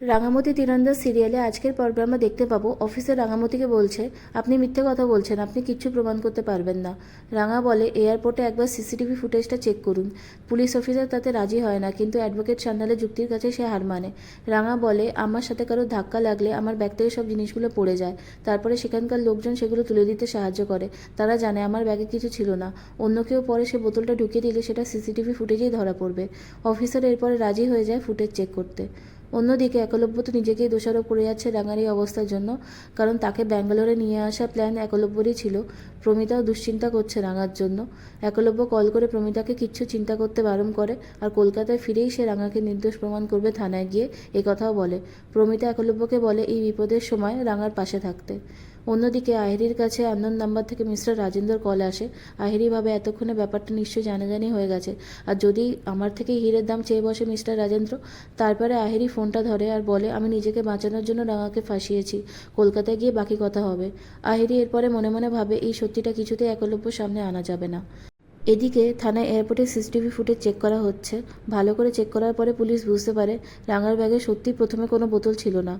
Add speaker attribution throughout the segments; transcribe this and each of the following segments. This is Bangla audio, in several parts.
Speaker 1: রাঙামতি তীরন্দাজ সিরিয়ালে আজকের পর্বে আমরা দেখতে পাবো অফিসার রাঙামতিকে বলছে, আপনি মিথ্যে কথা বলছেন, আপনি কিচ্ছু প্রমাণ করতে পারবেন না। রাঙা বলে, এয়ারপোর্টে একবার সিসিটিভি ফুটেজটা চেক করুন। পুলিশ অফিসার তাতে রাজি হয় না, কিন্তু অ্যাডভোকেট সান্যালের যুক্তির কাছে সে হার মানে। রাঙা বলে, আমার সাথে কারও ধাক্কা লাগলে আমার ব্যাগ থেকে সব জিনিসগুলো পড়ে যায়। তারপরে সেখানকার লোকজন সেগুলো তুলে দিতে সাহায্য করে। তারা জানে আমার ব্যাগে কিছু ছিল না। অন্য কেউ পরে সে বোতলটা ঢুকিয়ে দিলে সেটা সিসিটিভি ফুটেজেই ধরা পড়বে। অফিসার এরপরে রাজি হয়ে যায় ফুটেজ চেক করতে। অন্যদিকে একলব্য তো নিজেকেই দোষারোপ করে যাচ্ছে রাঙার এই অবস্থার জন্য, কারণ তাকে ব্যাঙ্গালোরে নিয়ে আসা প্ল্যান একলব্যরই ছিল। প্রমিতাও দুশ্চিন্তা করছে রাঙার জন্য। একলব্য কল করে প্রমিতাকে কিচ্ছু চিন্তা করতে বারণ করে আর কলকাতায় ফিরেই সে রাঙাকে নির্দোষ প্রমাণ করবে থানায় গিয়ে কথাও বলে। প্রমিতা একলব্যকে বলে, এই বিপদের সময় রাঙার পাশে থাকতে। অন্যদিকে আহিরির কাছে আন্দন নাম্বার থেকে মিস্টার রাজেন্দ্র কল আসে। আহিরি ভাবে, এতক্ষণে ব্যাপারটা নিশ্চয়ই জানাজানি হয়ে গেছে। আর যদি আমার থেকে হীরের দাম চেয়ে বসে মিস্টার রাজেন্দ্র? তারপরে আহিরি ফোনটা ধরে আর বলে, আমি নিজেকে বাঁচানোর জন্য রাঙাকে ফাঁসিয়েছি। কলকাতায় গিয়ে বাকি কথা হবে। আহিরি এরপরে মনে মনে ভাবে, এই সত্যিটা কিছুতেই একলব্য সামনে আনা যাবে না। এদিকে থানায় এয়ারপোর্টে সিসিটিভি ফুটেজ চেক করা হচ্ছে। ভালো করে চেক করার পরে পুলিশ বুঝতে পারে, রাঙার ব্যাগে সত্যি প্রথমে কোনো বোতল ছিল না।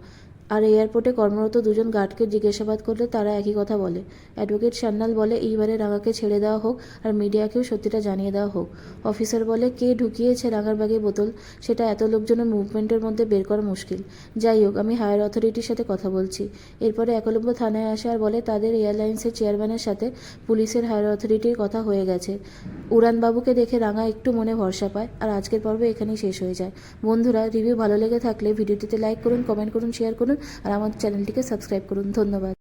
Speaker 1: আর এয়ারপোর্টে কর্মরত দুজন গার্ডকে জিজ্ঞাসাবাদ করলে তারা একই কথা বলে। অ্যাডভোকেট সান্যাল বলে, এইবারে রাঙাকে ছেড়ে দেওয়া হোক আর মিডিয়াকেও সত্যিটা জানিয়ে দেওয়া হোক। অফিসার বলে, কে ঢুকিয়েছে রাঙার ব্যাগে বোতল? সেটা এত লোকজনের মুভমেন্টের মধ্যে বের করা মুশকিল। যাই হোক, আমি হায়ার অথরিটির সাথে কথা বলছি। এরপরে একলব্য থানায় আসে আর বলে, তাদের এয়ারলাইন্সের চেয়ারম্যানের সাথে পুলিশের হায়ার অথরিটির কথা হয়ে গেছে। উড়ানবাবুকে দেখে রাঙা একটু মনে ভরসা পায়, আর আজকের পর্ব এখানেই শেষ হয়ে যায়। বন্ধুরা, রিভিউ ভালো লেগে থাকলে ভিডিওটিতে লাইক করুন, কমেন্ট করুন, শেয়ার করুন, আর আমাদের চ্যানেলটিকে সাবস্ক্রাইব করুন। ধন্যবাদ।